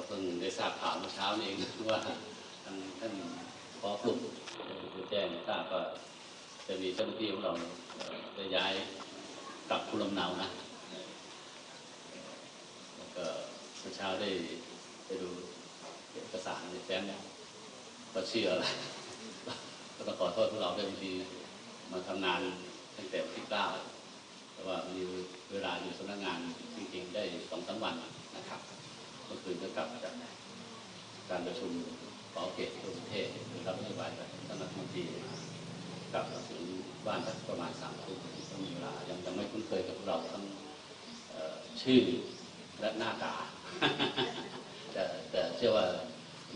ก็เพิ่งได้ทราบข่าวเมื่อเช้านี้เองว่าทางท่านพอกลุ่มคือแจ้งทราบว่าจะมีเจ้าหน้าที่ของเราเอ่อได้ย้ายกลับภูมิลำเนานะแล้วก็เมื่อเช้าได้ไปดูเอกสารในแฟ้มเนี่ยก็เชื่อแล้วก็ต้องขอโทษพวกเราด้วยบางทีมาทำงานตั้งแต่วันที่เก้าแต่ว่ามีเวลาอยู่สำนักงานจริงๆได้สองสามวันนะครับ เมื่อคืนก็กลับจากการประชุมขอเขตทั่วประเทศคือรับนโยบายจากท่านรัฐมนตรีกลับมาถึงบ้านสักประมาณสามทุ่มก็มีเวลายังยังไม่คุ้นเคยกับพวกเราทั้งชื่อและหน้าตา แต่แต่เชื่อว่า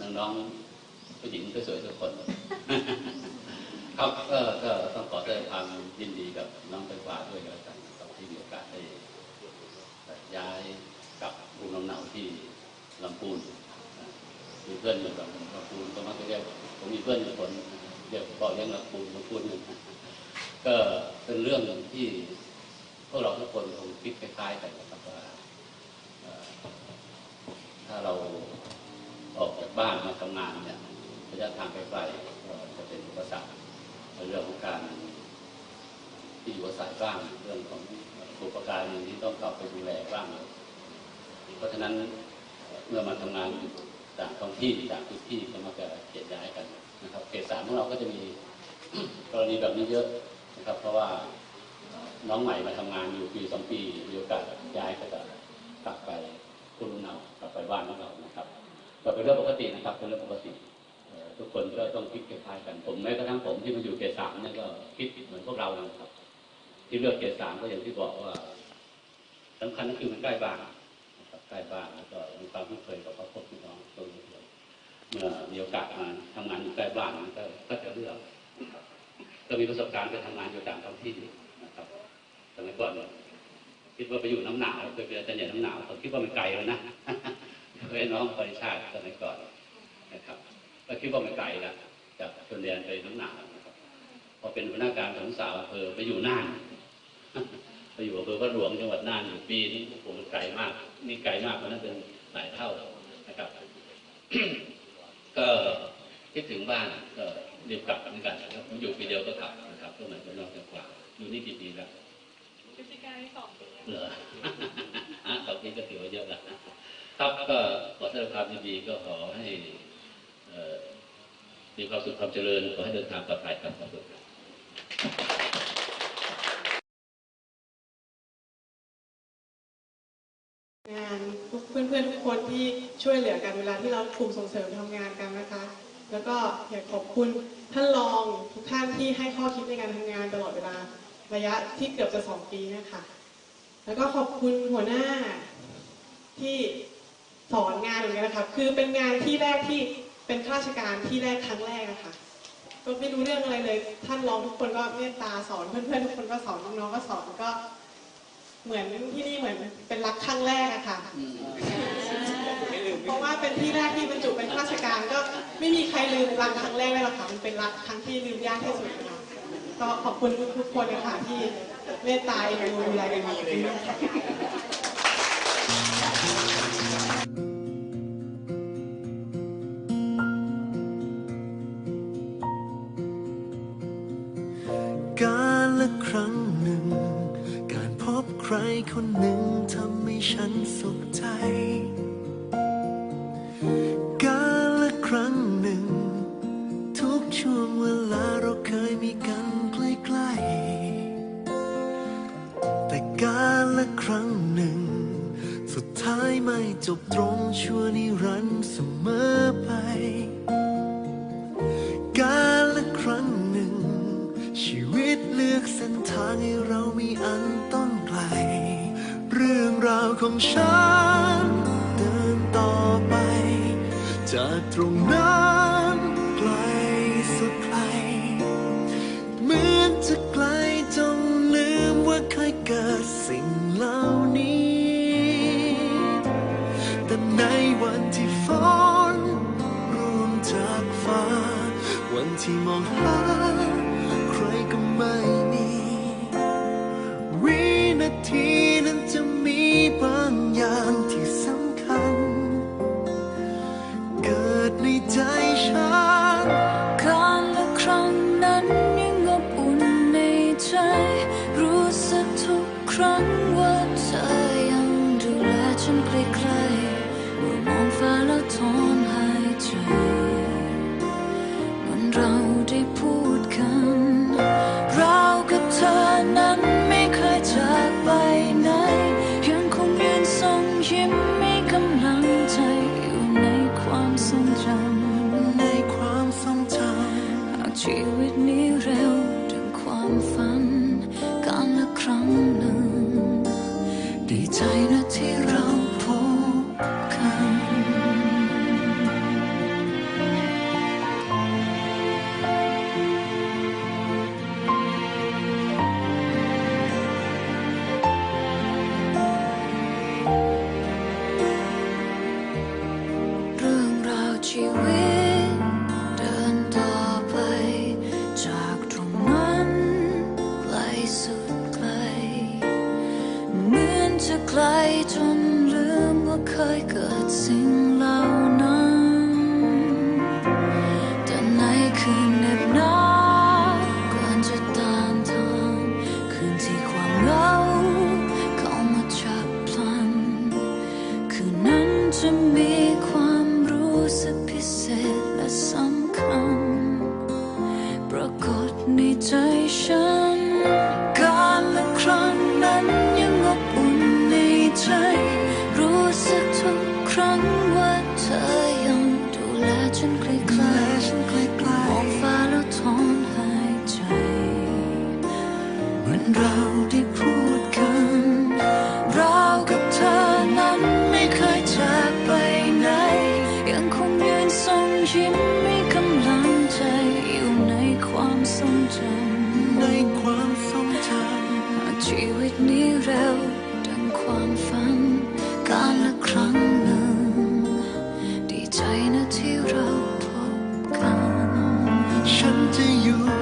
น้องๆผู้หญิงสวยๆทุกคน ครับก็ก็ต้องขอแสดงความยินดีกับน้องไฟฟ้าด้วยกันกับที่มีโอกาสได้ย้ายกลับภูมิลำเนาที่ ลำพูนมีเพื่อนอยู่กับลำพูนก็มักจะเรียกผมมีเพื่อนอยู่คนเรียกพ่อเลี้ยงลำพูนลำพูนก็เป็นเรื่องที่พวกเราทุกคนคงคิดคล้ายๆกันนะครับว่าถ้าเราออกจากบ้านมาทำงานเนี่ยระยะทางไกลๆก็จะเป็นอุปสรรคในเรื่องของการที่อยู่อาศัยบ้างเรื่องของบุปการีที่ต้องกลับไปดูแลบ้าง เพราะฉะนั้น มื่อมาทำงานต่างท้องที่ต่างพื้นที่ก็มักจะเขตย้ายกันนะครับเขตสามของเราก็จะมีกรณีแบบนี้เยอะนะครับ เพราะว่าน้องใหม่มาทำงานอยู่ปีสองปีมีโอกาสย้ายก็จะกลับไปคุณลำเนากลับไปบ้านของเรานะครับก็เป็นเรื่องปกตินะครับเป็นเรื่องปกติทุกคนก็ต้องคิดคล้ายกันผมแม้กระทั่งผมที่มาอยู่เกรดสามนี่ก็คิดเหมือนพวกเรานะครับ ที่เลือกเกรดสามก็อย่างที่บอกว่าสำคัญก็คือมันใกล้บ้าน ใกล้บ้านแล้วก็มีความคุ้นเคยกับครอบครัวพี่น้องตรงนี้ด้วยเมื่อมีโอกาสมาทำงานอยู่ใกล้บ้านก็ก็จะเลือกนะครับก็มีประสบการณ์ไปทำงานอยู่ต่างท้องที่นะครับสมัยก่อนคิดว่าไปอยู่น้ำหนาวเคยไปอาจารย์ใหญ่น้ำหนาวผมคิดว่ามันไกลแล้วนะเคยน้องปริชาติสมัยก่อนนะครับก็คิดว่าไม่ไกลแล้วจากชนแดนไปน้ำหนักนะครับพอเป็นหัวหน้าการของสาวอำเภอไปอยู่น่าน ไปอยู่อำเภอพระหลวงจังหวัดน่านอยู่ปีนี้ผมนไกลมาก นี่ไกลมากเพราะนั้นเป็นหลายเท่านะครับ ก็คิดถึงบ้านก็รีบกลับเหมือนกันนะครับผมอยู่ปีเดียวก็กลับนะครับก็เหมือนกับน้องจังหวัดอยู่นี่กี่ปีแล้วพฤศจิกายนสองปีเหรออะสองปีก็ถือว่าเยอะแล้วครับก็ขอแสดงความยินดีก็ขอให้เอ่อมีความสุขความเจริญขอให้เดินทางปลอดภัยครับขอบคุณ เพื่อนๆทุกคนที่ช่วยเหลือกันเวลาที่เรากลุ่มส่งเสริมทำงานกันนะคะ แล้วก็อยากขอบคุณท่านรองทุกท่านที่ให้ข้อคิดในการทำงานตลอดเวลาระยะที่เกือบจะสองปีนะคะแล้วก็ขอบคุณหัวหน้าที่สอนงานเหมือนกันนะคะคือเป็นงานที่แรกที่เป็นข้าราชการที่แรกครั้งแรกนะคะก็ไม่รู้เรื่องอะไรเลย ท่านรองทุกคนก็เมตตาสอนเพื่อนๆทุกคนก็สอนน้องๆก็สอนก็ เหมือนที่นี่เหมือนเป็นรักครั้งแรกอะค่ะ เพราะว่าเป็นที่แรกที่บรรจุเป็นข้าราชการก็ไม่มีใครลืมรักครั้งแรกเลยหรอกค่ะ มันเป็นรักครั้งที่ลืมยากที่สุดค่ะก็ขอบคุณทุกๆคนนะคะที่เมตตาเอ็นดูดูแลกันมาเป็นค่ะการละครั้ง รคนหนึ่งทำให้ฉันสุขใจ การละครั้งหนึ่ง ทุกช่วงเวลาเราเคยมีกันใกล้ๆแต่การละครั้งหนึ่ง สุดท้ายไม่จบตรงชั่วนิรันดร์เสมอไป การละครั้งหนึ่ง ชีวิตเลือกเส้นทางให้เรามีอันต้อง ล เรื่องราวของฉัน เดินต่อไป จากตรงนั้นไกลสุดไกล เหมือนจะไกลจนลืมว่าเคยเกิดสิ่งเหล่านี้ แต่ในวันที่ฝนร่วงจากฟ้า วันที่มองหา strong ดี ในใจฉัน การละครั้งนั้นยังอบอุ่นในใจ รู้สึกทุกครั้งว่าเธอยังดูแลฉันใกล้ๆฉันใกล้มองฟ้าแล้วถอนหายใจ เหมือนเราได้พูด เร็วดังความฝัน การละครั้งหนึ่ง ดีใจนะที่เราพบกัน ฉันจะอยู่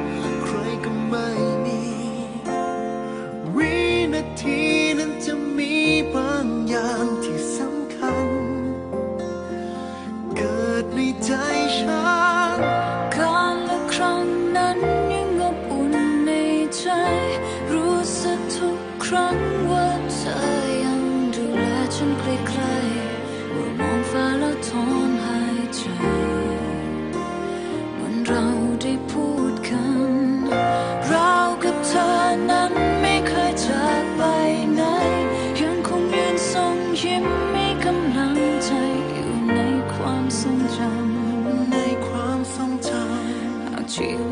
ถอนหายใจเหมือนเราได้พูดกัน เรากับเธอนั้นไม่เคยจากไปไหน ยังคงยืนส่งยิ้มมีกำลังใจอยู่ในความทรงจำในความทรงจหากชี